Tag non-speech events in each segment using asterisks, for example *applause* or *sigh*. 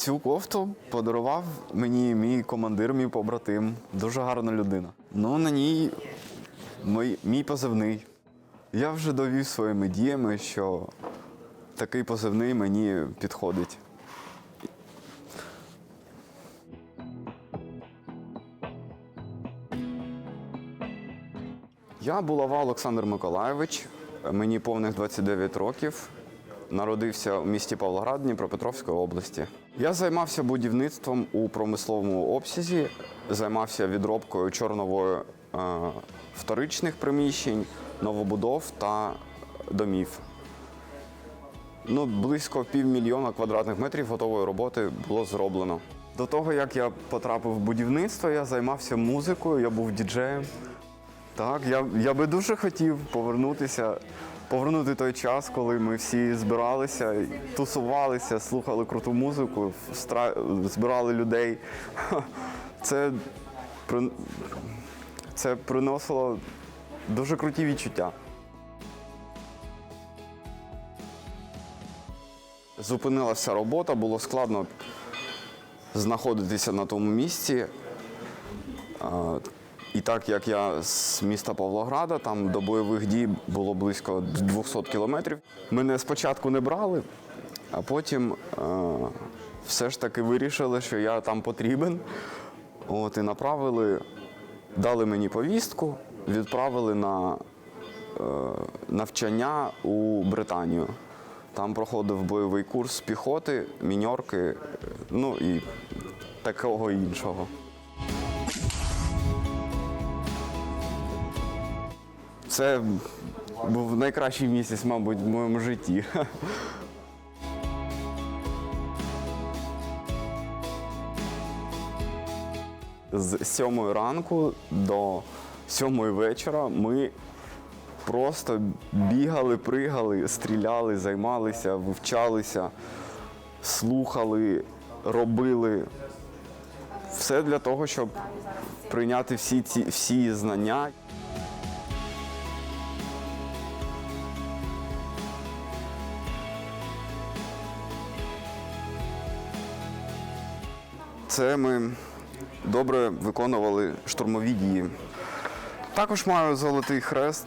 Цю кофту подарував мені мій командир, мій побратим. Дуже гарна людина. Ну, на ній мій, мій позивний. Я вже довів своїми діями, що такий позивний мені підходить. Я Булава Олександр Миколайович, мені повних 29 років. Народився у місті Павлоград Дніпропетровської області. Я займався будівництвом у промисловому обсязі, займався відробкою чорнової е, вторичних приміщень, новобудов та домів. Ну, близько півмільйона квадратних метрів готової роботи було зроблено. До того, як я потрапив в будівництво, я займався музикою, я був діджеєм. Так, я, я би дуже хотів повернутися, повернути той час, коли ми всі збиралися, тусувалися, слухали круту музику, збирали людей. *laughs* Це, це приносило дуже круті відчуття. Зупинилася робота, було складно знаходитися на тому місці. І так як я з міста Павлограда, там до бойових дій було близько 200 кілометрів. Мене спочатку не брали, а потім е, все ж таки вирішили, що я там потрібен. От, і направили, дали мені повістку, відправили на е, навчання у Британію. Там проходив бойовий курс піхоти, міньорки, е, ну і такого іншого. Це був найкращий місяць, мабуть, в моєму житті. З сьомої ранку до сьомої вечора ми просто бігали, пригали, стріляли, займалися, вивчалися, слухали, робили. Все для того, щоб прийняти всі ці всі знання. Це ми добре виконували штурмові дії. Також маю золотий хрест,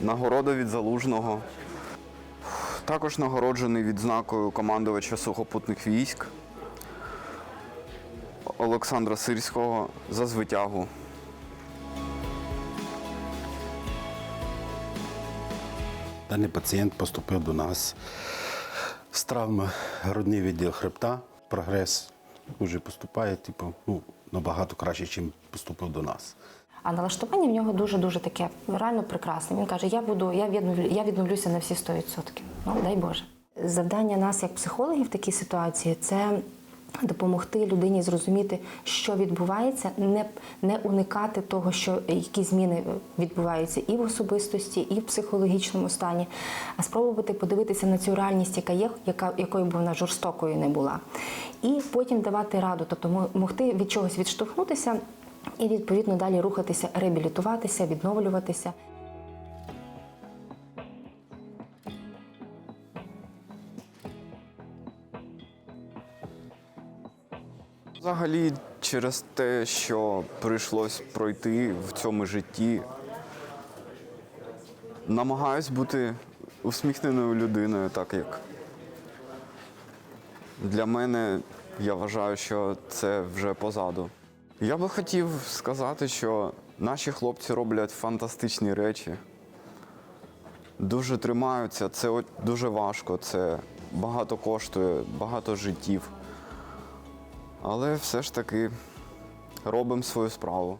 нагорода від залужного. Також нагороджений відзнакою командувача сухопутних військ Олександра Сирського за звитягу. Даний пацієнт поступив до нас з травми грудний відділ хребта. Прогрес вже поступає, типу, ну, набагато краще, ніж поступив до нас. А налаштування в нього дуже дуже таке реально прекрасне. Він каже: Я буду, я відновлю, я відновлюся на всі 100%. Ну дай Боже. Завдання нас, як психологів в такій ситуації, це допомогти людині зрозуміти, що відбувається, не, не уникати того, що які зміни відбуваються і в особистості, і в психологічному стані, а спробувати подивитися на цю реальність, яка є, яка якою б вона жорстокою не була, і потім давати раду, тобто мо- могти від чогось відштовхнутися. І відповідно далі рухатися, реабілітуватися, відновлюватися. Взагалі, через те, що прийшлось пройти в цьому житті, намагаюсь бути усміхненою людиною, так як для мене я вважаю, що це вже позаду. Я би хотів сказати, що наші хлопці роблять фантастичні речі, дуже тримаються, це дуже важко, це багато коштує, багато життів. Але все ж таки робимо свою справу.